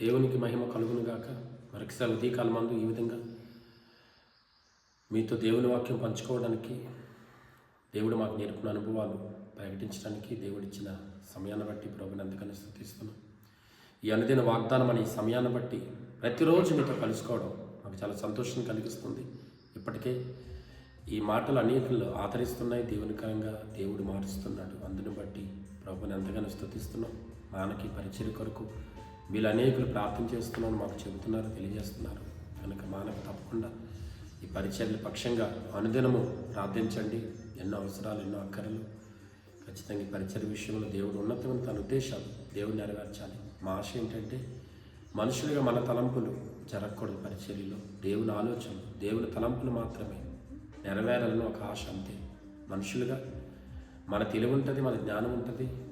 దేవునికి మహిమ కలుగునుగాక మరొకసారి ఉదయకాల మందు ఈ విధంగా మీతో దేవుని వాక్యం పంచుకోవడానికి దేవుడు మాకు నేర్పిన అనుభవాలు ప్రకటించడానికి దేవుడిచ్చిన సమయాన్ని బట్టి ప్రభుని అందుకని స్థుతిస్తున్నాం. ఈ అనుదిన వాగ్దానం అనే సమయాన్ని బట్టి ప్రతిరోజు మీతో కలుసుకోవడం మాకు చాలా సంతోషం కలిగిస్తుంది. ఇప్పటికే ఈ మాటలు అనేకలు ఆదరిస్తున్నాయి. దేవునికరంగా దేవుడు మారుస్తున్నాడు. అందుని బట్టి ప్రభుని ఎంతగానో స్థుతిస్తున్నాం. మానకి పరిచయ కొరకు వీళ్ళు అనేకులు ప్రార్థన చేస్తున్నాను మాకు చెబుతున్నారు తెలియజేస్తున్నారు. కనుక మానకు తప్పకుండా ఈ పరిచర్ల పక్షంగా అనుదినము ప్రార్థించండి. ఎన్నో అవసరాలు ఎన్నో అక్కరలు. ఖచ్చితంగా ఈ పరిచయ విషయంలో దేవుడు ఉన్నతమైన తన ఉద్దేశాలు దేవుడు నెరవేర్చాలి. మా ఆశ ఏంటంటే మనుషులుగా మన తలంపులు జరగకూడదు పరిచర్యలో దేవుని ఆలోచనలు దేవుని తలంపులు మాత్రమే నెరవేరాలని ఒక ఆశ అంతే. మనుషులుగా మన తెలివి ఉంటుంది మన జ్ఞానం ఉంటుంది.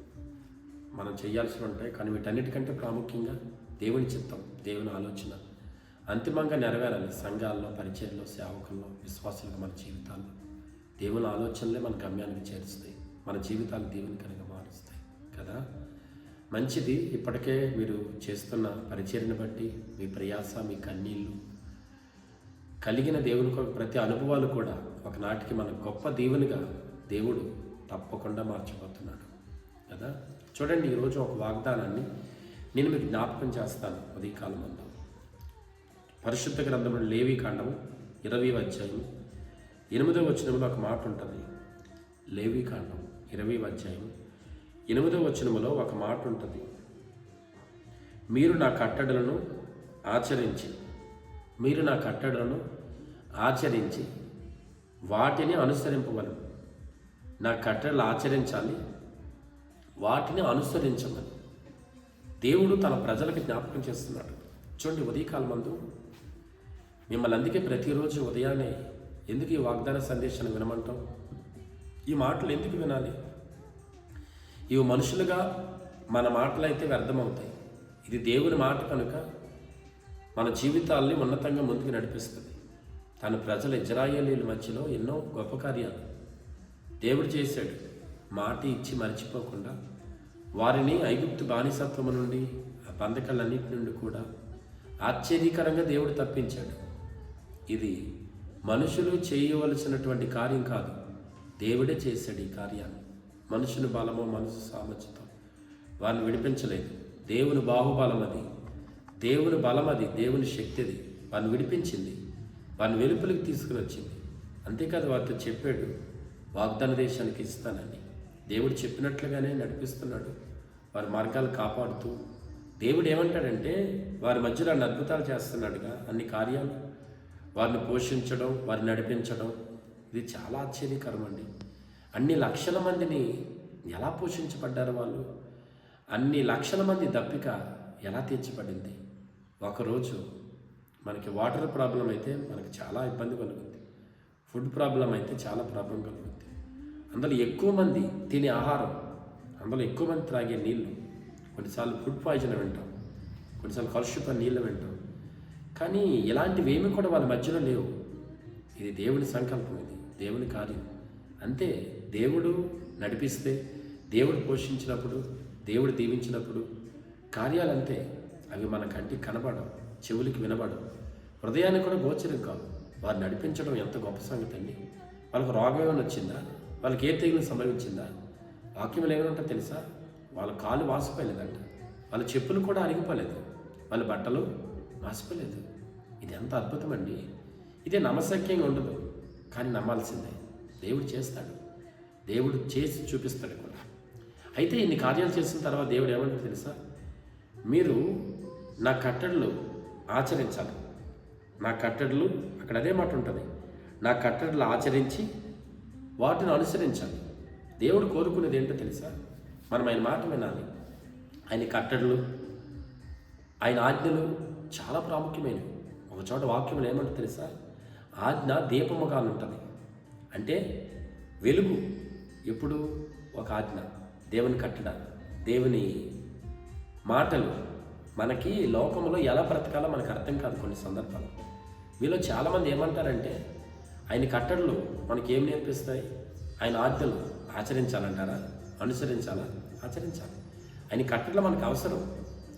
మనం చేయాల్సి ఉంటాయి కానీ వీటన్నిటికంటే ప్రాముఖ్యంగా దేవుని చిత్తం దేవుని ఆలోచన అంతిమంగా నెరవేరాలి. సంఘాల్లో పరిచయంలో సేవకుల్లో విశ్వాసులుగా మన జీవితాల్లో. దేవుని ఆలోచనలే మన గమ్యానికి చేరుస్తాయి. మన జీవితాలు దేవుని కనుక మారుస్తాయి. కదా? మంచిది ఇప్పటికే మీరు చేస్తున్న పరిచయను బట్టి మీ ప్రయాస మీ కన్నీళ్ళు కలిగిన దేవుని ప్రతి అనుభవాలు కూడా ఒకనాటికి మన గొప్ప దేవునిగా దేవుడు తప్పకుండా మార్చిపోతున్నాడు కదా? చూడండి ఈరోజు ఒక వాగ్దానాన్ని నేను మీకు జ్ఞాపకం చేస్తాను ఉదయకాలం ముందు పరిశుద్ధ గ్రంథము లేవి కాండము ఇరవై అధ్యాయం ఎనిమిదవ వచనంలో ఒక మాట ఉంటుంది. లేవి కాండం ఇరవై అధ్యాయం ఎనిమిదవ వచనములో ఒక మాట ఉంటుంది. మీరు నా కట్టడలను ఆచరించి మీరు నా కట్టడలను ఆచరించి వాటిని అనుసరింపవలను. నా కట్టడలు ఆచరించాలి వాటిని అనుసరించమని. దేవుడు తన ప్రజలకు జ్ఞాపకం చేస్తున్నాడు. చూడండి ఉదయకాలం మందు మిమ్మల్ని అందుకే ప్రతిరోజు ఉదయాన్నే ఎందుకు ఈ వాగ్దాన సందేశాన్ని వినమంటాం? ఈ మాటలు ఎందుకు వినాలి? ఇవి మనుషులుగా మన మాటలు అయితే వ్యర్థమవుతాయి. ఇది దేవుని మాట కనుక మన జీవితాల్ని ఉన్నతంగా ముందుకు నడిపిస్తుంది. తన ప్రజల ఇజ్రాయేలీల మధ్యలో ఎన్నో గొప్ప కార్యాలు దేవుడు చేశాడు. మాట ఇచ్చి మర్చిపోకుండా వారిని ఐగుప్తు బానిసత్వము నుండి ఆ బంధకాలన్నిటి నుండి కూడా ఆశ్చర్యకరంగా దేవుడు తప్పించాడు. ఇది మనుషులు చేయవలసినటువంటి కార్యం కాదు. దేవుడే చేశాడు ఈ కార్యాన్ని. మనుషుని బలమో మనసు సామర్థ్యతో వారిని విడిపించలేదు. దేవుని బాహుబలం అది. దేవుని బలం అది దేవుని శక్తి అది. వారిని విడిపించింది. వారిని వెలుపలికి తీసుకుని వచ్చింది. అంతేకాదు వారితో చెప్పాడు వాగ్దాన దేశానికి ఇస్తానని. దేవుడు చెప్పినట్లుగానే నడిపిస్తున్నాడు. వారి మార్గాలు కాపాడుతూ దేవుడు ఏమంటాడంటే వారి మధ్యలో అన్ని అద్భుతాలు చేస్తున్నాడుగా అన్ని కార్యాలు. వారిని పోషించడం వారిని నడిపించడం ఇది చాలా ఆశ్చర్యకరం అండి. అన్ని లక్షల మందిని ఎలా పోషించబడ్డారు వాళ్ళు? అన్ని లక్షల మంది దప్పిక ఎలా తీర్చబడింది? ఒకరోజు మనకి వాటర్ ప్రాబ్లం అయితే మనకి చాలా ఇబ్బంది కలుగుతుంది ఫుడ్ ప్రాబ్లం అయితే చాలా ప్రాబ్లం కలుగుతుంది అందులో ఎక్కువ మంది తినే ఆహారం అందులో ఎక్కువ మంది త్రాగే నీళ్ళు. కొన్నిసార్లు ఫుడ్ పాయిజన్ వింటాం కొన్నిసార్లు కలుషిత నీళ్ళు వింటాం. కానీ ఇలాంటివి ఏమి కూడా వాళ్ళ మధ్యలో లేవు. ఇది దేవుని సంకల్పం ఇది దేవుని కార్యం. అంతే దేవుడు నడిపిస్తే దేవుడు పోషించినప్పుడు దేవుడు దీవించినప్పుడు కార్యాలంతే. అవి మన కంటికి కనబడవు చెవులకి వినబడవు. హృదయానికి కూడా గోచరం కాదు వారు నడిపించడం ఎంత గొప్ప సంగతి అండి? వాళ్ళకు రోగం ఏమైనా వచ్చిందా? వాళ్ళకి ఏ తెగులు సంభవించిందా? వాక్యం ఏమైనా తెలుసా? వాళ్ళ కాలు వాసిపోలేదంట వాళ్ళ చెప్పులు కూడా అరిగిపోలేదు. వాళ్ళ బట్టలు మాసిపోలేదు ఇది ఎంత అద్భుతం అండి. ఇదే నమ్మశక్యంగా ఉండదు కానీ నమ్మాల్సిందే. దేవుడు చేస్తాడు. దేవుడు చేసి చూపిస్తాడు కూడా. అయితే ఇన్ని కార్యాలు చేసిన తర్వాత దేవుడు ఏమంటారు తెలుసా? మీరు నా కట్టడలు ఆచరించాలి. నా కట్టడలు అక్కడ అదే మాట ఉంటుంది. నా కట్టడలు ఆచరించి వాటిని అనుసరించాలి దేవుడు కోరుకునేది ఏంటో తెలుసా? మనం ఆయన మాట వినాలి. ఆయన కట్టడలు ఆయన ఆజ్ఞలు చాలా ప్రాముఖ్యమైనవి. ఒక చోట వాక్యంలో ఏమంటే తెలుసా? ఆజ్ఞ దీపముగా ఉంటుంది. అంటే వెలుగు ఎప్పుడు ఒక ఆజ్ఞ. దేవుని కట్టడ దేవుని మాటలు మనకి లోకంలో ఎలా బ్రతకాలో మనకు అర్థం కాదు కొన్ని సందర్భాలు వీళ్ళు చాలామంది ఏమంటారంటే ఆయన కట్టడలు మనకి ఏం నేర్పిస్తాయి? ఆయన ఆజ్ఞలు ఆచరించాలంటారా? అనుసరించాలా? ఆచరించాలి. ఆయన కట్టడలు మనకు అవసరం.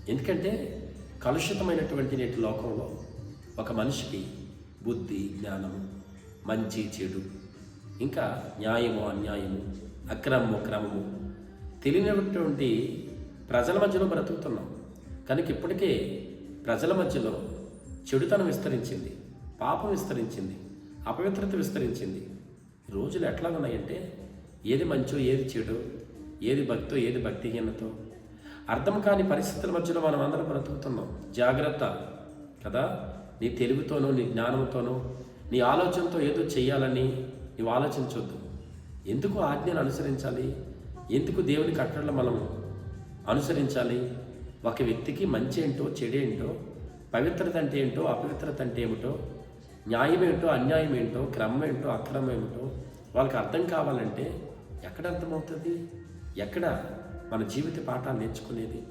ఎందుకంటే కలుషితమైనటువంటి నేటి లోకంలో ఒక మనిషికి బుద్ధి జ్ఞానము మంచి చెడు ఇంకా న్యాయము అన్యాయము అక్రమము క్రమము తెలియనటువంటి ప్రజల మధ్యలో బ్రతుకుతున్నాం. కనుక ఇప్పటికే ప్రజల మధ్యలో చెడుతనం విస్తరించింది పాపం విస్తరించింది. అపవిత్రత విస్తరించింది. రోజులు ఎట్లా ఉన్నాయంటే ఏది మంచో ఏది చెడు ఏది భక్తో ఏది భక్తిహీనతో. అర్థం కాని పరిస్థితుల మధ్యలో మనం అందరం బ్రతుకుతున్నాం. జాగ్రత్త కదా? నీ తెలివితోనో నీ జ్ఞానంతోనో నీ ఆలోచనతో ఏదో చేయాలని నీవు ఆలోచించవద్దు ఎందుకు ఆజ్ఞను అనుసరించాలి? ఎందుకు దేవుని కట్టడలు మనం అనుసరించాలి? ఒక వ్యక్తికి మంచి ఏంటో చెడేంటో పవిత్రత అంటే ఏంటో అపవిత్రత అంటే ఏమిటో న్యాయం ఏంటో అన్యాయం ఏంటో క్రమం ఏంటో అక్రమం ఏమిటో వాళ్ళకి అర్థం కావాలంటే ఎక్కడ అర్థమవుతుంది? ఎక్కడ మన జీవిత పాఠాలు నేర్చుకునేది?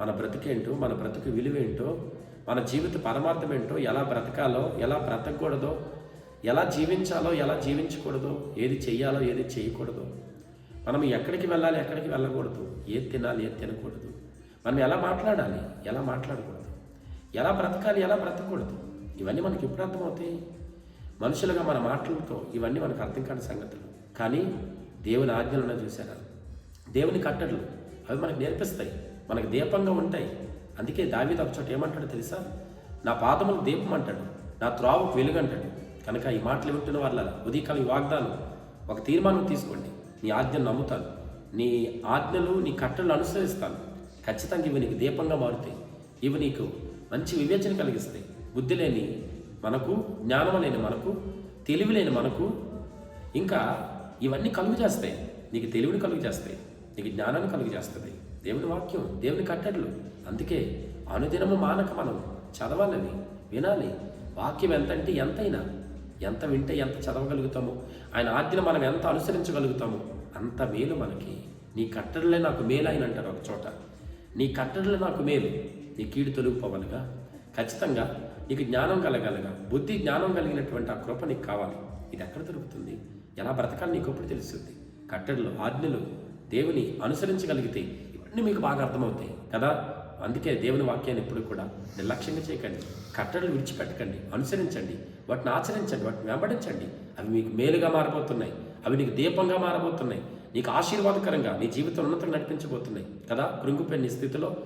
మన బ్రతికేంటో మన బ్రతుకు విలువేంటో మన జీవిత పరమార్థం ఏంటో ఎలా బ్రతకాలో ఎలా బ్రతకూడదో ఎలా జీవించాలో ఎలా జీవించకూడదో ఏది చెయ్యాలో ఏది చేయకూడదో మనం ఎక్కడికి వెళ్ళాలి ఎక్కడికి వెళ్ళకూడదు. ఏది తినాలి ఏది తినకూడదు. మనం ఎలా మాట్లాడాలి? ఎలా మాట్లాడకూడదు? ఎలా బ్రతకాలి? ఎలా బ్రతకూడదు? ఇవన్నీ మనకి ఎప్పుడు అర్థమవుతాయి? మనుషులుగా మన మాటలతో ఇవన్నీ మనకు అర్థం కాని సంగతులు. కానీ దేవుని ఆజ్ఞలను చూసారా దేవుని కట్టడలు అవి మనకు నేర్పిస్తాయి. మనకు దీపంగా ఉంటాయి. అందుకే దావీదు ఒక చోట ఏమంటాడో తెలుసా? నా పాదములు దీపం అంటాడు నా త్రావుకు వెలుగు అంటాడు కనుక ఈ మాటలు వింటున్న వాళ్ళ ఉదయకాలం ఈ వాగ్దానం ఒక తీర్మానం తీసుకోండి. నీ ఆజ్ఞను నమ్ముతాను. నీ ఆజ్ఞలు నీ కట్టలు అనుసరిస్తాను. ఖచ్చితంగా ఇవి నీకు దీపంగా మారుతాయి. ఇవి నీకు మంచి వివేచన కలిగిస్తాయి. బుద్ధి లేని మనకు జ్ఞానం లేని మనకు తెలివి లేని మనకు ఇంకా ఇవన్నీ కలుగు చేస్తాయి. నీకు తెలివిని కలుగు చేస్తాయి. నీకు జ్ఞానాన్ని కలుగు చేస్తుంది దేవుని వాక్యం దేవుని కట్టడలు. అందుకే అనుదినము మానక మనం చదవాలని వినాలి. వాక్యం ఎంతంటే ఎంతైనా ఎంత వింటే ఎంత చదవగలుగుతామో? ఆయన ఆజ్ఞను మనం ఎంత అనుసరించగలుగుతామో? అంత మేలు మనకి. నీ కట్టడలే నాకు మేలు అయిన అంటారు ఒక చోట. నీ కట్టడలే నాకు మేలు. నీ కీడు తొలగిపోవాలిగా. ఖచ్చితంగా నీకు జ్ఞానం కలగలగా బుద్ధి జ్ఞానం కలిగినటువంటి ఆ కృప నీకు కావాలి. ఇది ఎక్కడ దొరుకుతుంది? ఎలా బ్రతకాలి నీకు ఇప్పుడు తెలుస్తుంది. కట్టడలు ఆజ్ఞలు దేవుని అనుసరించగలిగితే ఇవన్నీ మీకు బాగా అర్థమవుతాయి కదా? అందుకే దేవుని వాక్యాన్ని ఎప్పుడు కూడా నిర్లక్ష్యంగా చేయకండి. కట్టడలు విడిచిపెట్టకండి. అనుసరించండి. వాటిని ఆచరించండి. వాటిని వెంబడించండి. అవి మీకు మేలుగా మారబోతున్నాయి. అవి నీకు దీపంగా మారబోతున్నాయి. నీకు ఆశీర్వాదకరంగా నీ జీవితం ఉన్నతంగా నడిపించబోతున్నాయి కదా? కృంగిపోయిన స్థితిలో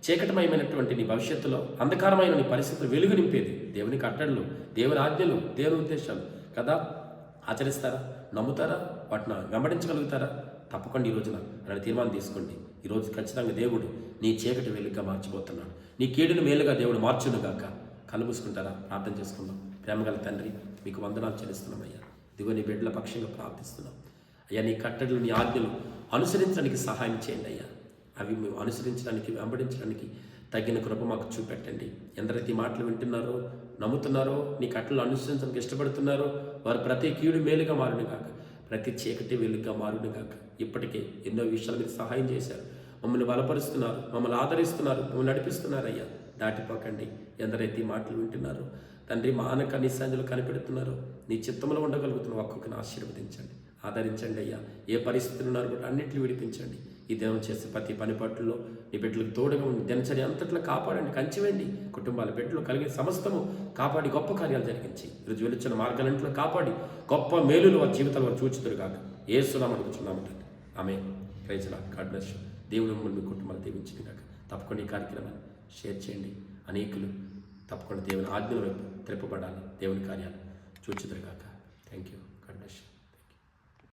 చీకటమయమైనటువంటి నీ భవిష్యత్తులో అంధకారమైన నీ పరిస్థితులు వెలుగు నింపేది. దేవుని కట్టడలు దేవుని ఆజ్ఞలు దేవుని ఉద్దేశాలు కదా? ఆచరిస్తారా? నమ్ముతారా? వాటిని వెంబడించగలుగుతారా? తప్పకుండా ఈ రోజున అలాంటి తీర్మానం తీసుకోండి. ఈరోజు ఖచ్చితంగా దేవుడు నీ చీకటి వెలుగుగా మార్చిపోతున్నాడు. నీ కీడును మేలుగా దేవుడు మార్చునుగాక కళ్ళు మూసుకుంటారా? ప్రార్థన చేసుకుందాం. ప్రేమగల తండ్రి మీకు వందనాలు చెల్లిస్తున్నామయ్యా దిగో నీ బిడ్డల పక్షంగా ప్రార్థిస్తున్నాం. అయ్యా నీ కట్టడలు నీ ఆజ్ఞలు అనుసరించడానికి సహాయం చేయండి అయ్యా. అవి మేము అనుసరించడానికి వెంబడించడానికి తగిన కృప మాకు చూపెట్టండి. ఎందరైతే మాటలు వింటున్నారో నమ్ముతున్నారో నీ కట్టలు అనుసరించడానికి ఇష్టపడుతున్నారో వారు ప్రతి కీడు మేలుగా మారును కాక ప్రతి చీకటి వెలుగుగా మారును కాక ఇప్పటికే ఎన్నో విషయాలు మీరు సహాయం చేశారు. మమ్మల్ని బలపరుస్తున్నారు మమ్మల్ని ఆదరిస్తున్నారు మమ్మల్ని నడిపిస్తున్నారు అయ్యా దాటిపోకండి. ఎందరైతే ఈ మాటలు వింటున్నారో తండ్రి మానక నీ కనిపెడుతున్నారో కనిపెడుతున్నారు నీ చిత్తంలో ఉండగలుగుతున్న ఒక్కొక్కరిని ఆశీర్వదించండి. ఆదరించండి అయ్యా. ఏ పరిస్థితులు ఉన్నారు కూడా అన్నింటిని విడిపించండి. ఈ దేవం చేసే ప్రతి పని పట్టులో నీ బిడ్డలకు తోడుగా ఉండి దినచర్య అంతట్లో కాపాడండి కంచివేండి కుటుంబాల బిడ్డలు కలిగే సమస్తము కాపాడి గొప్ప కార్యాలు జరిగించి ఈరోజు వెలుచున్న మార్గాలంట్లో కాపాడి గొప్ప మేలులు వారి జీవితాలు వారు చూచుతురు కాక ఏ సునామని ఆమె ప్రైజ్లా గాడ్ బ్లెస్ దేవుడు మీ కుటుంబాలు దీవించింది కాక తప్పకుండా ఈ కార్యక్రమాన్ని షేర్ చేయండి. అనేకులు తప్పకుండా దేవుని ఆజ్ఞల వైపు త్రిప్పబడాలి దేవుని కార్యాలు చూచుదురు కాక థ్యాంక్ యూ